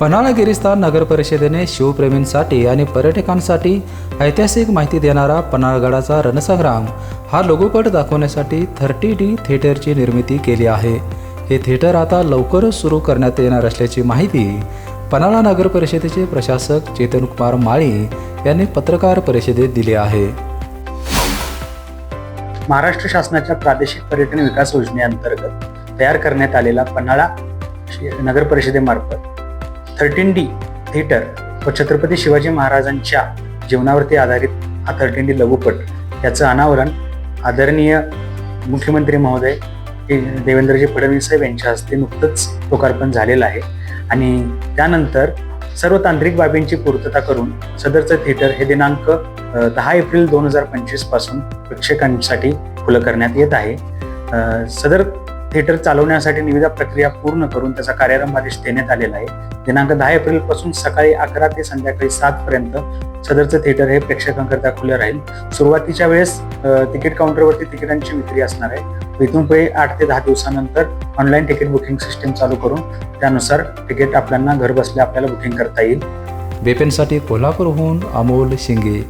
पन्हाळा गिरिस्तान नगर परिषदेने शिवप्रेमींसाठी आणि पर्यटकांसाठी ऐतिहासिक माहिती देणारा पन्हाळगडाचा रणसंग्राम हा लघुपट दाखवण्यासाठी थर्टी डी थिएटरची निर्मिती केली आहे. हे थिएटर आता लवकरच सुरू करण्यात येणार असल्याची माहिती पन्हाळा नगर परिषदेचे प्रशासक चेतन कुमार माळी यांनी पत्रकार परिषदेत दिली आहे. महाराष्ट्र शासनाच्या प्रादेशिक पर्यटन विकास योजनेअंतर्गत तयार करण्यात आलेला पन्हाळा नगर परिषदेमार्फत थर्टीन डी थिएटर व छत्रपती शिवाजी महाराजांच्या जीवनावरती आधारित हा थर्टीन डी लघुपट. याचं अनावरण आदरणीय मुख्यमंत्री महोदय देवेंद्रजी फडणवीस साहेब यांच्या हस्ते नुकतंच लोकार्पण झालेलं आहे. आणि त्यानंतर सर्व तांत्रिक बाबींची पूर्तता करून सदरचं थिएटर हे दिनांक दहा एप्रिल दोन हजार पंचवीसपासून प्रेक्षकांसाठी खुलं करण्यात येत आहे. सदर थिएटर चालवण्यासाठी निविदा प्रक्रिया पूर्ण करून त्याचा कार्यारंभ आदेश देण्यात आलेला आहे. दिनांक दहा एप्रिलपासून सकाळी अकरा ते संध्याकाळी सात पर्यंत सदरचं थिएटर हे प्रेक्षकांकरता खुलं राहील. सुरुवातीच्या वेळेस तिकीट काउंटरवरती तिकिटांची विक्री असणार आहे. इथून पुढे आठ ते दहा दिवसानंतर ऑनलाईन तिकीट बुकिंग सिस्टीम चालू करून त्यानुसार तिकीट आपल्याला घर बसल्या आपल्याला बुकिंग करता येईल. बेपेनसाठी कोल्हापूरहून अमोल शिंगे